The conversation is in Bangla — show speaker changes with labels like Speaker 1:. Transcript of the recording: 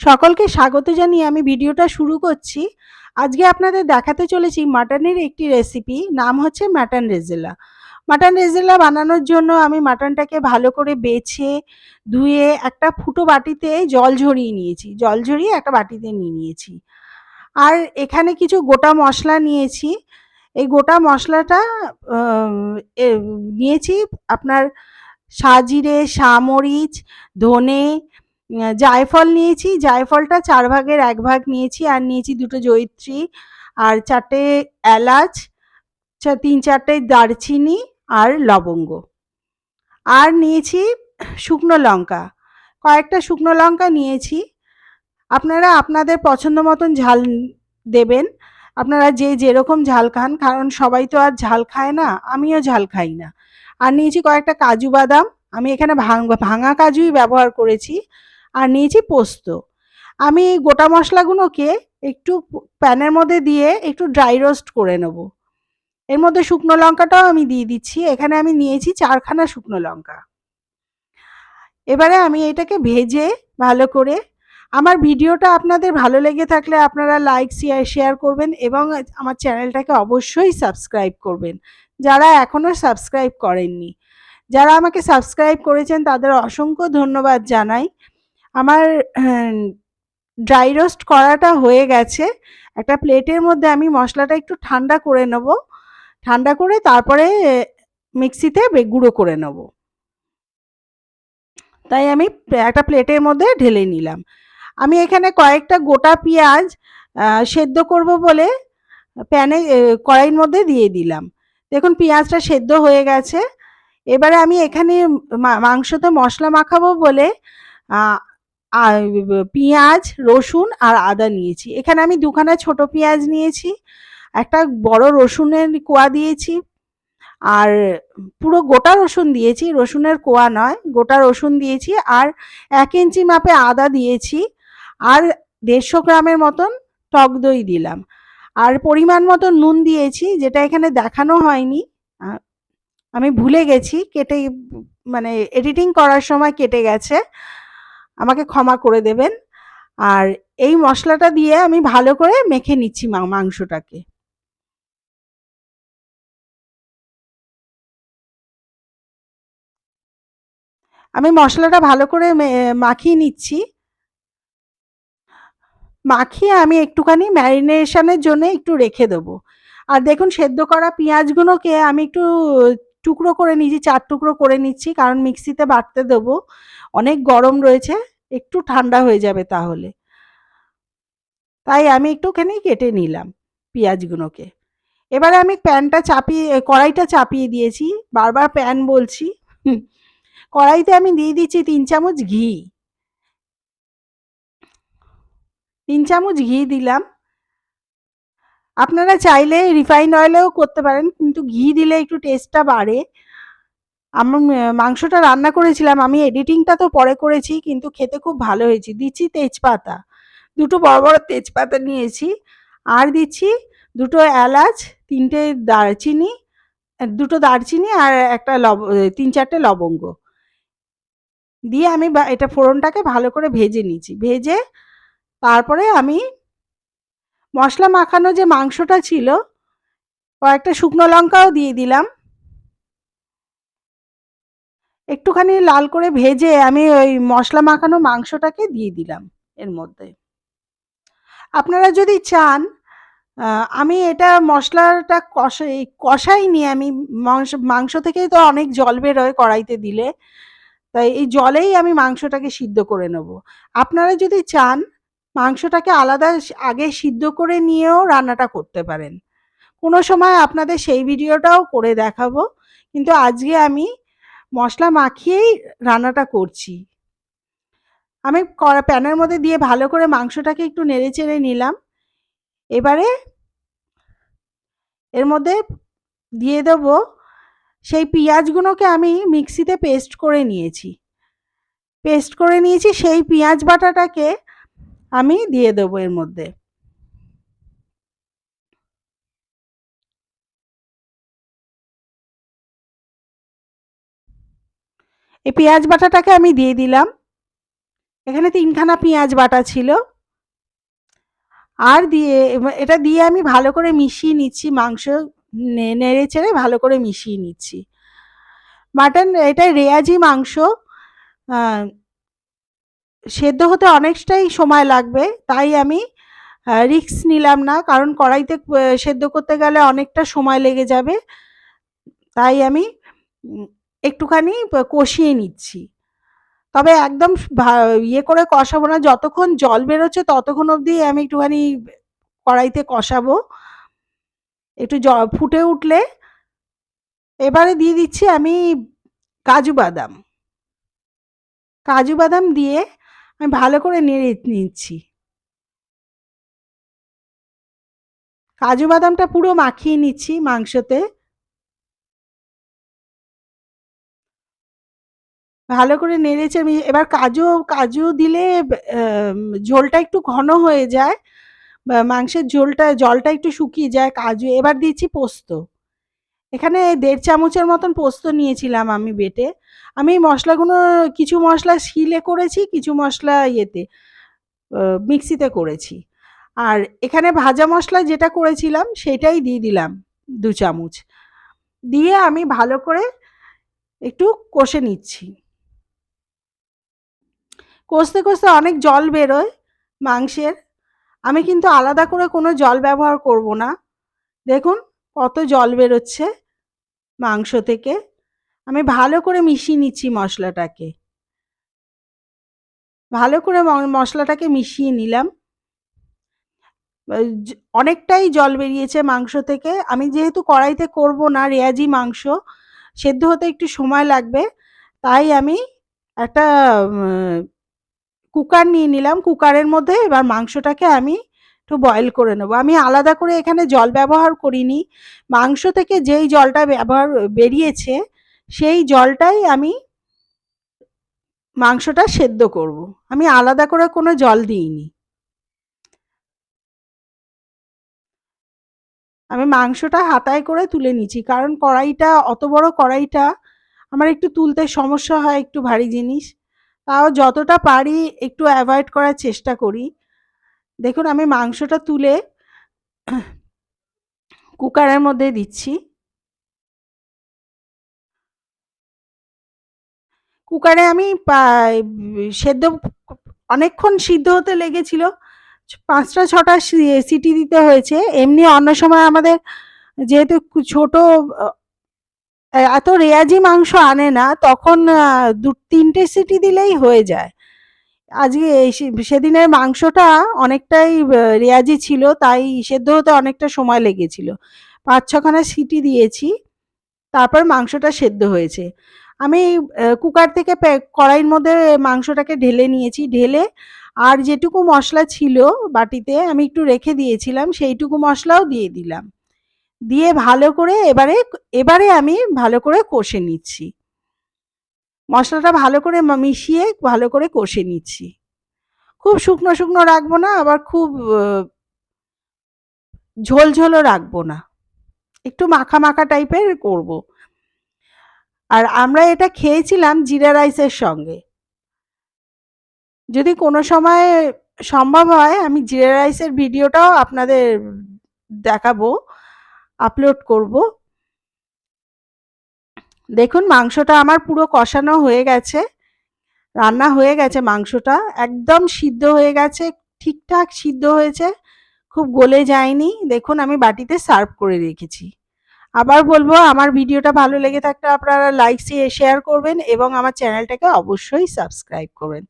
Speaker 1: সকলকে স্বাগত জানিয়ে আমি ভিডিওটা শুরু করছি। আজকে আপনাদের দেখাতে চলেছি মাটনের একটি রেসিপি নাম হচ্ছে মাটন রেজেলা। মাটন রেজেলা বানানোর জন্য আমি মাটনটাকে ভালো করে বেছে, ধুয়ে একটা ফুটো বাটিতে জল ঝরিয়ে নিয়েছি। জল ঝরিয়ে একটা বাটিতে নিয়ে নিয়েছি। আর এখানে কিছু গোটা মশলা নিয়েছি। এই গোটা মশলাটা নিয়েছি আপনার সাজিরে, সামরিচ, ধনে জায়ফল নিয়েছি। জায়ফলটা চার ভাগের এক ভাগ নিয়েছি আর নিয়েছি দুটো জয়িত্রী আর চারটে এলাচ তিন চারটে দারচিনি আর লবঙ্গ। আর নিয়েছি শুকনো লঙ্কা। কয়েকটা শুকনো লঙ্কা নিয়েছি। আপনারা আপনাদের পছন্দ মতন ঝাল দেবেন। আপনারা যে যেরকম ঝাল খান, কারণ সবাই তো আর ঝাল খায় না, আমিও ঝাল খাই না। আর নিয়েছি কয়েকটা কাজু বাদাম। আমি এখানে ভাঙা কাজুই ব্যবহার করেছি। আর নিয়েছি পোস্ত। আমি গোটা মশলাগুলোকে একটু প্যানের মধ্যে দিয়ে একটু ড্রাই রোস্ট করে নেব। এর মধ্যে শুকনো লঙ্কাটাও আমি দিয়ে দিচ্ছি। এখানে আমি নিয়েছি চারখানা শুকনো লঙ্কা। এবারে আমি এটাকে ভেজে ভালো করে আমার ভিডিওটা আপনাদের ভালো লেগে থাকলে আপনারা লাইক শেয়ার শেয়ার করবেন এবং আমার চ্যানেলটাকে অবশ্যই সাবস্ক্রাইব করবেন। যারা এখনও সাবস্ক্রাইব করেননি, যারা আমাকে সাবস্ক্রাইব করেছেন তাদের অসংখ্য ধন্যবাদ জানাই। আমার ড্রাই রোস্ট করাটা হয়ে গেছে। একটা প্লেটের মধ্যে আমি মশলাটা একটু ঠান্ডা করে নেব। ঠান্ডা করে তারপরে মিক্সিতে গুঁড়ো করে নেব। তাই আমি একটা প্লেটের মধ্যে ঢেলে নিলাম। আমি এখানে কয়েকটা গোটা পেঁয়াজ সেদ্ধ করব বলে প্যানে কড়াইয়ের মধ্যে দিয়ে দিলাম। দেখুন পেঁয়াজটা সেদ্ধ হয়ে গেছে। এবারে আমি এখানে মাংসতে মশলা মাখাবো বলে পেঁয়াজ, রসুন আর আদা নিয়েছি। এখানে আমি দুখানা ছোট পেঁয়াজ নিয়েছি, একটা বড় রসুনের কোয়া দিয়েছি আর পুরো গোটা রসুন দিয়েছি। রসুনের কোয়া নয়, গোটা রসুন দিয়েছি আর এক ইঞ্চি মাপে আদা দিয়েছি আর দেড়শো গ্রামের মতন টক দই দিলাম। আর পরিমাণ মতো নুন দিয়েছি, যেটা এখানে দেখানো হয়নি। আমি ভুলে গেছি, কেটে মানে এডিটিং করার সময় কেটে গেছে। আমাকে ক্ষমা করে দেবেন। আর এই মশলাটা দিয়ে আমি ভালো করে মেখে নিচ্ছি মাংসটাকে। আমি মশলাটা ভালো করে মাখিয়ে নিচ্ছি। মাখিয়ে আমি একটুখানি ম্যারিনেশনের জন্য একটু রেখে দেবো। আর দেখুন, সেদ্ধ করা পেঁয়াজগুলোকে আমি একটু টুকরো করে নিচ্ছি চার টুকরো করে নিচ্ছি, কারণ মিক্সিতে বাটতে দেবো। অনেক গরম রয়েছে, একটু ঠান্ডা হয়ে যাবে তাহলে। তাই আমি একটুখানি কেটে নিলাম পেঁয়াজগুলোকে। এবারে আমি প্যানটা চাপিয়ে, কড়াইটা চাপিয়ে দিয়েছি, বারবার প্যান বলছি। কড়াইতে আমি দিয়ে দিচ্ছি তিন চামচ ঘি। তিন চামচ ঘি দিলাম। আপনারা চাইলে রিফাইন্ড অয়েলেও করতে পারেন, কিন্তু ঘি দিলে একটু টেস্টটা বাড়ে। আমার মাংসটা রান্না করেছিলাম, আমি এডিটিংটা তো পরে করেছি, কিন্তু খেতে খুব ভালো হয়েছে। দিচ্ছি তেজপাতা, দুটো বড় বড় তেজপাতা নিয়েছি, আর দিচ্ছি দুটো এলাচ, তিনটে দারচিনি, দুটো দারচিনি আর একটা লব তিন চারটে লবঙ্গ। দিয়ে আমি এটা ফোড়নটাকে ভালো করে ভেজে নিয়েছি ভেজে তারপরে আমি মশলা মাখানো যে মাংসটা ছিল, কয়েকটা শুকনো লঙ্কাও দিয়ে দিলাম। একটুখানি লাল করে ভেজে আমি ওই মশলা মাখানো মাংসটাকে দিয়ে দিলাম এর মধ্যে। আপনারা যদি চান আমি এটা মশলাটা কষাই কষাইনি আমি, মাংস মাংস থেকেই তো অনেক জল বেরোয় কড়াইতে দিলে। তাই এই জলেই আমি মাংসটাকে সিদ্ধ করে নেব। আপনারা যদি চান, মাংসটাকে আলাদা আগে সিদ্ধ করে নিয়েও রান্নাটা করতে পারেন। কোনো সময় আপনাদের সেই ভিডিওটাও করে দেখাবো। কিন্তু আজকে আমি মশলা মাখিয়েই রান্নাটা করছি। আমি কড়া প্যানের মধ্যে দিয়ে ভালো করে মাংসটাকে একটু নেড়ে চেড়ে নিলাম। এবারে এর মধ্যে দিয়ে দেব সেই পেঁয়াজগুলোকে আমি মিক্সিতে পেস্ট করে নিয়েছি। পেস্ট করে নিয়েছি সেই পেঁয়াজ বাটাটাকে আমি দিয়ে দেবো এর মধ্যে। এই পেঁয়াজ বাটাটাকে আমি দিয়ে দিলাম। এখানে তিনখানা পেঁয়াজ বাটা ছিল। আর দিয়ে এটা দিয়ে আমি ভালো করে মিশিয়ে নিচ্ছি, মাংস নেড়ে চেড়ে ভালো করে মিশিয়ে নিচ্ছি। মাটন, এটা রেয়াজি মাংস সেদ্ধ হতে অনেকটাই সময় লাগবে, তাই আমি রিক্স নিলাম না, কারণ কড়াইতে সেদ্ধ করতে গেলে অনেকটা সময় লেগে যাবে। তাই আমি একটুখানি কষিয়ে নিচ্ছি। তবে একদম ইয়ে করে কষাবো না, যতক্ষণ জল বেরোচ্ছে ততক্ষণ অবধি আমি একটুখানি কড়াইতে কষাবো। একটু ফুটে উঠলে এবারে দিয়ে দিচ্ছি আমি কাজু বাদাম। কাজু বাদাম দিয়ে আমি ভালো করে নেড়ে নিচ্ছি। কাজু বাদামটা পুরো মাখিয়ে নিচ্ছি মাংসতে। ভালো করে নেড়েছে আমি এবার কাজু কাজু দিলে ঝোলটা একটু ঘন হয়ে যায়। মাংসের ঝোলটা, জলটা একটু শুকিয়ে যায় কাজু। এবার দিচ্ছি পোস্ত। এখানে দেড় চামচের মতন পোস্ত নিয়েছিলাম আমি বেটে। আমি মশলাগুলো, কিছু মশলা শিলে করেছি, কিছু মশলা ইয়েতে মিক্সিতে করেছি। আর এখানে ভাজা মশলা যেটা করেছিলাম, সেটাই দিয়ে দিলাম দু চামচ। দিয়ে আমি ভালো করে একটু কষে নিচ্ছি। কষতে কষতে অনেক জল বেরোয় মাংসের। আমি কিন্তু আলাদা করে কোনো জল ব্যবহার করব না। দেখুন কত জল বেরোচ্ছে মাংস থেকে। আমি ভালো করে মিশিয়ে নিচ্ছি মশলাটাকে। ভালো করে মশলাটাকে মিশিয়ে নিলাম। অনেকটাই জল বেরিয়েছে মাংস থেকে। আমি যেহেতু কড়াইতে করব না রেয়াজি মাংস, সেদ্ধ হতে একটু সময় লাগবে। তাই আমি একটা কুকার নিয়ে নিলাম। কুকারের মধ্যে এবার মাংসটাকে আমি একটু বয়েল করে নেব। আমি আলাদা করে এখানে জল ব্যবহার করিনি। মাংস থেকে যেই জলটা ব্যবহার বেরিয়েছে, সেই জলটাই আমি মাংসটা সেদ্ধ করব। আমি আলাদা করে কোনো জল দিইনি। আমি মাংসটা হাতায় করে তুলে নিচ্ছি। কারণ কড়াইটা, অত বড় কড়াইটা, আমার একটু তুলতে সমস্যা হয়, একটু ভারী জিনিস। তাও যতটা পারি একটু অ্যাভয়েড করার চেষ্টা করি। দেখুন, আমি মাংসটা তুলে কুকারের মধ্যে দিচ্ছি। কুকারে আমি সেদ্ধ, অনেকক্ষণ সিদ্ধ হতে লেগেছিল। পাঁচটা, ছটা সিটি দিতে হয়েছে। এমনি অন্য সময় আমাদের যেহেতু ছোট এত রেয়াজি মাংস আনে না, তখন দু, তিনটে সিটি দিলেই হয়ে যায়। আজকে সেদিনের মাংসটা অনেকটাই রেয়াজি ছিল, তাই সেদ্ধ হতে অনেকটা সময় লেগেছিল। পাঁচ ছখানা সিটি দিয়েছি, তারপর মাংসটা সেদ্ধ হয়েছে। আমি কুকার থেকে কড়াইয়ের মধ্যে মাংসটাকে ঢেলে নিয়েছি। ঢেলে আর যেটুকু মশলা ছিল বাটিতে, আমি একটু রেখে দিয়েছিলাম, সেইটুকু মশলাও দিয়ে দিলাম। দিয়ে ভালো করে এবারে এবারে আমি ভালো করে কষে নিচ্ছি। মশলাটা ভালো করে মিশিয়ে ভালো করে কষে নিচ্ছি। খুব শুকনো শুকনো রাখব না, আবার খুব ঝোল ঝোলও রাখব না। একটু মাখা মাখা টাইপের করব। আর আমরা এটা খেয়েছিলাম জিরা রাইসের সঙ্গে। যদি কোনো সময় সম্ভব হয়, আমি জিরা রাইসের ভিডিওটাও আপনাদের দেখাবো। আপলোড করব। দেখুন, মাংসটা আমার পুরো কষানো হয়ে গেছে, রান্না হয়ে গেছে মাংসটা, একদম সিদ্ধ হয়ে গেছে, ঠিকঠাক সিদ্ধ হয়েছে, খুব গলে যায়নি। দেখুন, আমি বাটিতে সার্ভ করে রেখেছি। আবার বলব, আমার ভিডিওটা ভালো লেগে থাকলে আপনারা লাইক শেয়ার করবেন এবং আমার চ্যানেলটাকে অবশ্যই সাবস্ক্রাইব করবেন।